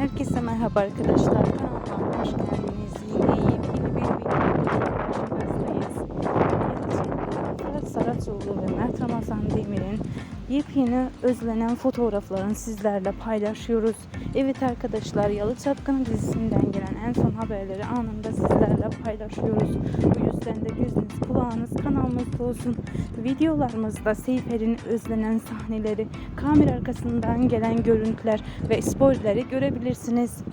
Herkese merhaba arkadaşlar. Kanalıma hoş geldiniz. Yine yepyeni bir Fırat Saraçoğlu ve Mert Ramazan Demir'in yepyeni özlenen fotoğraflarını sizlerle paylaşıyoruz. Evet arkadaşlar Yalı Çapkını dizisinden gelen en son haberleri anında sizlerle paylaşıyoruz. Bu yüzden de gözünüz kulağınız kanalımızda olsun. Videolarımızda Seyfer'in özlenen sahneleri, kamera arkasından gelen görüntüler ve spoilerleri görebilirsiniz.